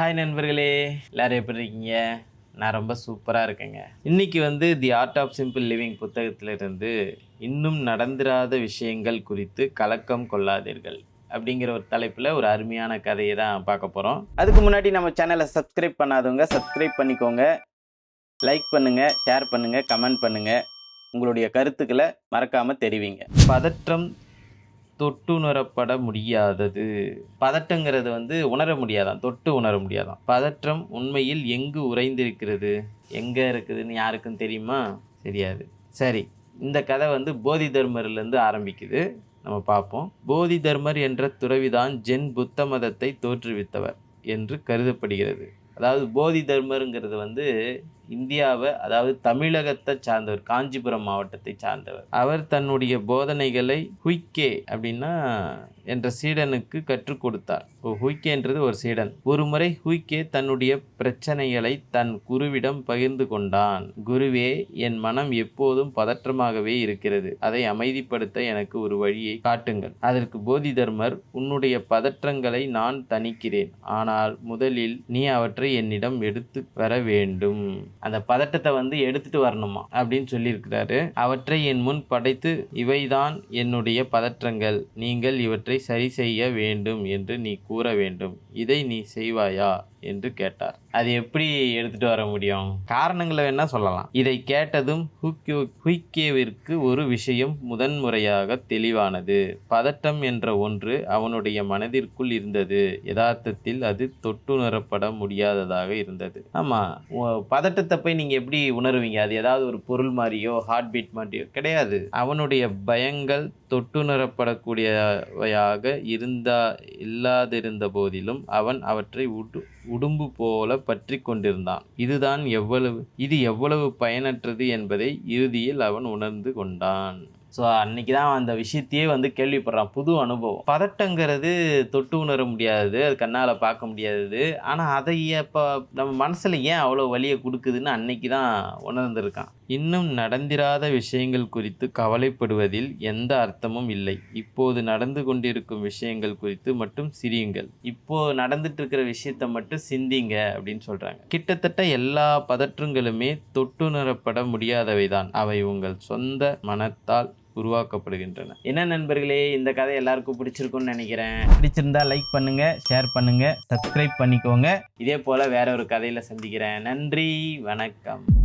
Hi நண்பர்களே. எல்லாரும் எப்படி இருக்கீங்க? நான் ரொம்ப சூப்பராக இருக்கேங்க. இன்னைக்கு வந்து the art of simple living புத்தகத்திலிருந்து இன்னும் நடந்திராத விஷயங்கள் குறித்து கலக்கம் கொள்ளாதீர்கள் அப்படிங்கிற ஒரு தலைப்பில் ஒரு அருமையான கதையை தான் பார்க்க போகிறோம் அதுக்கு முன்னாடி நம்ம சேனலை சப்ஸ்கிரைப் பண்ணாதவங்க சப்ஸ்கிரைப் பண்ணிக்கோங்க. லைக் பண்ணுங்கள் ஷேர் பண்ணுங்கள் கமெண்ட் பண்ணுங்கள் உங்களுடைய கருத்துக்களை மறக்காமல் தெரிவிங்க. பதற்றம் தொட்டுணரப்பட முடியாதது. பதட்டங்கிறது வந்து உணர முடியாதான். தொட்டு உணர முடியாதான். பதற்றம் உண்மையில் எங்கு உறைந்திருக்கிறது? எங்கே இருக்குதுன்னு யாருக்கும் தெரியுமா? தெரியாது. சரி இந்த கதை வந்து போதி தர்மர்லேருந்து ஆரம்பிக்குது. நம்ம பார்ப்போம். போதி தர்மர் என்ற துறவிதான் ஜென் புத்த மதத்தை தோற்றுவித்தவர் என்று கருதப்படுகிறது. அதாவது போதி தர்மருங்கிறது வந்து இந்தியாவை அதாவது தமிழகத்தை சார்ந்தவர் காஞ்சிபுரம் மாவட்டத்தை சார்ந்தவர். அவர் தன்னுடைய போதனைகளை ஹுய்கே அப்படின்னா என்ற சீடனுக்கு கற்றுக் கொடுத்தார். ஹுய்கேன்றது ஒரு சீடன். ஒரு முறை ஹுய்கே தன்னுடைய பிரச்சனைகளை தன் குருவிடம் பகிர்ந்து கொண்டான். குருவே என் மனம் எப்போதும் பதற்றமாகவே இருக்கிறது. அதை அமைதிப்படுத்த எனக்கு ஒரு வழியை காட்டுங்கள். அதற்கு போதி தர்மர் உன்னுடைய பதற்றங்களை நான் தணிக்கிறேன். ஆனால் முதலில் நீ அவற்றை என்னிடம் எடுத்து வர வேண்டும். அந்த பதட்டத்தை வந்து எடுத்துட்டு வரணுமா? அப்படின்னு சொல்லியிருக்கிறாரு. அவற்றை என் முன் படைத்து இவைதான் என்னுடைய பதற்றங்கள். நீங்கள் இவற்றை சரி செய்ய வேண்டும் என்று நீ கூற வேண்டும். இதை நீ செய்வாயா? என்று கேட்டார். அது எப்படி எடுத்துட்டு வர முடியும்? காரணங்களை வேணா சொல்லலாம். இதை கேட்டதும் ஹுக்யோ ஹுய்கேவிற்கு ஒரு விஷயம் முதன்முறையாக தெளிவானது. பதட்டம் என்ற ஒன்று அவனுடைய மனதிற்குள் இருந்தது. யதார்த்தத்தில் அது தொட்டுணரப்பட முடியாததாக இருந்தது. ஆமா பதட்டத்தை பதட்டத்தை போய் எப்படி உணருவீங்க? அது ஏதாவது ஒரு பொருள் மாதிரியோ ஹார்ட் பீட் மாதிரியோ கிடையாது. அவனுடைய பயங்கள் தொட்டுணரப்படக்கூடியவையாக இருந்தா இல்லாதிருந்த போதிலும் அவன் அவற்றை உடு உடும்பு போல பற்றி கொண்டிருந்தான். இதுதான் எவ்வளவு இது எவ்வளவு பயனற்றது என்பதை இறுதியில் அவன் உணர்ந்து கொண்டான். ஸோ அன்னைக்கு தான் அந்த விஷயத்தையே வந்து கேள்விப்படுறான். புது அனுபவம். பதட்டங்கிறது தொட்டு உணர முடியாது. அது கண்ணால் பார்க்க முடியாதது ஆனால் அதை இப்போ நம்ம மனசில் ஏன் அவ்வளோ வலியை கொடுக்குதுன்னு அன்னைக்கு தான் உணர்ந்திருக்கான். இன்னும் நடந்திராத விஷயங்கள் குறித்து கவலைப்படுவதில் எந்த அர்த்தமும் இல்லை. இப்போது நடந்து கொண்டிருக்கும் விஷயங்கள் குறித்து மட்டும் சிரியுங்கள். இப்போ நடந்துட்டு இருக்கிற விஷயத்தை மட்டும் சிந்திங்க அப்படின்னு சொல்றாங்க. கிட்டத்தட்ட எல்லா பதற்றங்களுமே தொட்டுணரப்பட முடியாதவை தான் அவை உங்கள் சொந்த மனத்தால் உருவாக்கப்படுகின்றன. என்ன நண்பர்களே இந்த கதை எல்லாருக்கும் பிடிச்சிருக்கும்னு நினைக்கிறேன். பிடிச்சிருந்தா லைக் பண்ணுங்க ஷேர் பண்ணுங்க சப்ஸ்கிரைப் பண்ணிக்கோங்க. இதே போல வேற ஒரு கதையில சந்திக்கிறேன். நன்றி வணக்கம்.